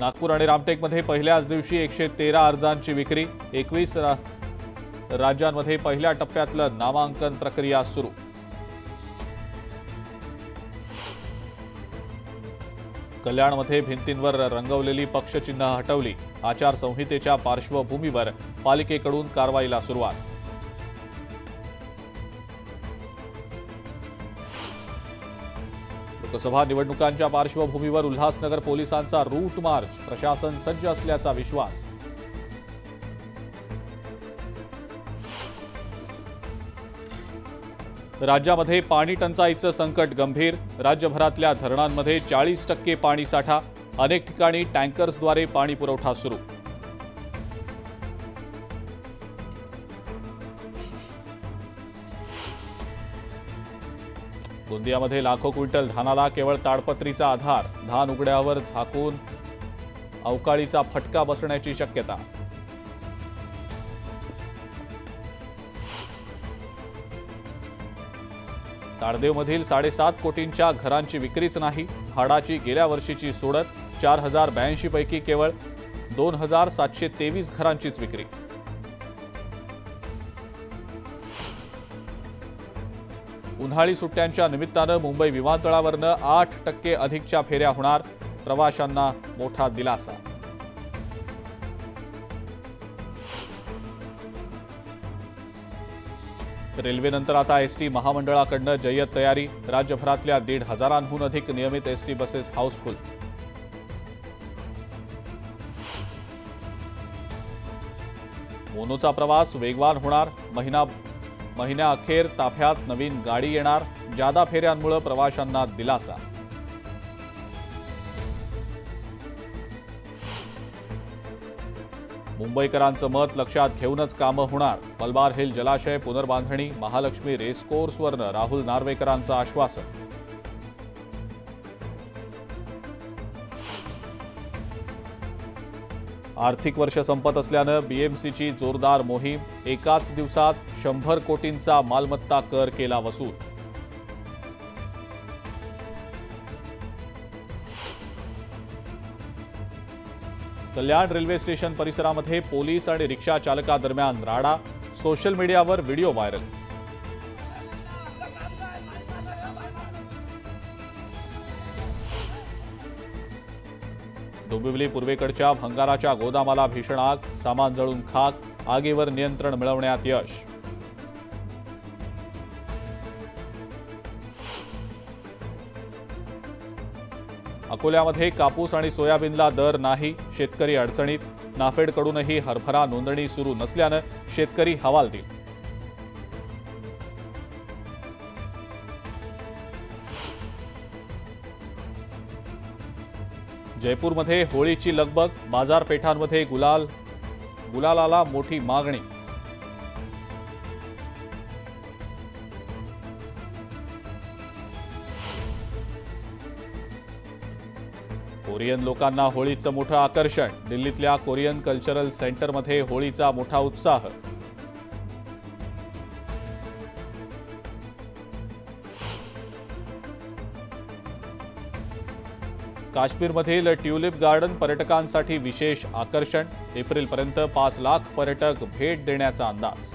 नागपूर आणि रामटेकमध्ये पहिल्याच दिवशी एकशे तेरा अर्जांची विक्री एकवीस रा राज्यांमध्ये पहिल्या टप्प्यातलं नामांकन प्रक्रिया सुरू. कल्याणमध्ये भिंतींवर रंगवलेली पक्षचिन्ह हटवली. आचारसंहितेच्या पार्श्वभूमीवर पालिकेकडून कारवाईला सुरुवात. लोकसभा निवडणुकांच्या पार्श्वभूमीवर उल्हासनगर पोलिसांचा रूट मार्च प्रशासन सज्ज असल्याचा विश्वास. राज्यामध्ये पाणी टंचाईचं संकट गंभीर राज्यभरातल्या धरणांमध्ये चाळीस टक्के पाणीसाठा अनेक ठिकाणी टँकर्सद्वारे पाणी पुरवठा सुरू. गोंदियामध्ये लाखो क्विंटल धानाला केवळ ताडपत्रीचा आधार धान उघड्यावर झाकून अवकाळीचा फटका बसण्याची शक्यता. ताडदेवमधील साडेसात कोटींच्या घरांची विक्रीच नाही हाडाची गेल्या वर्षीची सोडत चार हजार ब्याऐंशी पैकी केवळ दोन हजार सातशे तेवीस घरांचीच विक्री. उन्हाळी सुट्ट्यांच्या निमित्तानं मुंबई विमानतळावरनं आठ टक्के अधिकच्या फेऱ्या होणार प्रवाशांना मोठा दिलासा. रेल्वेनंतर आता एस टी महामंडळाकडनं जय्यत तयारी राज्यभरातल्या दीड हजारांहून अधिक नियमित एस टी बसेस हाऊसफुल. मोनोचा प्रवास वेगवान होणार महिना महिन्याअखेर ताफ्यात नवीन गाडी येणार जादा फेऱ्यांमुळे प्रवाशांना दिलासा. मुंबईकरांचं मत लक्षात घेऊनच कामं होणार. मलबार हिल जलाशय पुनर्बांधणी महालक्ष्मी रेसकोर्सवरनं राहुल नार्वेकरांचं आश्वासन. आर्थिक वर्ष संपत असल्यानं बीएमसीची जोरदार मोहीम एकाच दिवसात शंभर कोटींचा मालमत्ता कर केला वसूल. कल्याण रेल्वे स्टेशन परिसरामध्ये पोलीस आणि रिक्षा चालकादरम्यान राडा सोशल मीडियावर व्हिडिओ व्हायरल. डोंबिवली पूर्वेकडच्या भंगाराच्या गोदामाला भीषण आग सामान जळून खाक आगीवर नियंत्रण मिळवण्यात यश. अकोल्यामध्ये कापूस आणि सोयाबीनला दर नाही शेतकरी अडचणीत. नाफेडकडूनही हरभरा नोंदणी सुरू नसल्यानं शेतकरी हवालदिल. जयपूरमध्ये होळीची लगबग बाजारपेठांमध्ये गुलाल गुलालाला मोठी मागणी. कोरियन लोकांना होळीचं मोठं आकर्षण. दिल्लीतल्या कोरियन कल्चरल सेंटरमध्ये होळीचा मोठा उत्साह. काश्मीरमधील ट्युलिप गार्डन पर्यटकांसाठी विशेष आकर्षण. एप्रिलपर्यंत पाच लाख पर्यटक भेट देण्याचा अंदाज.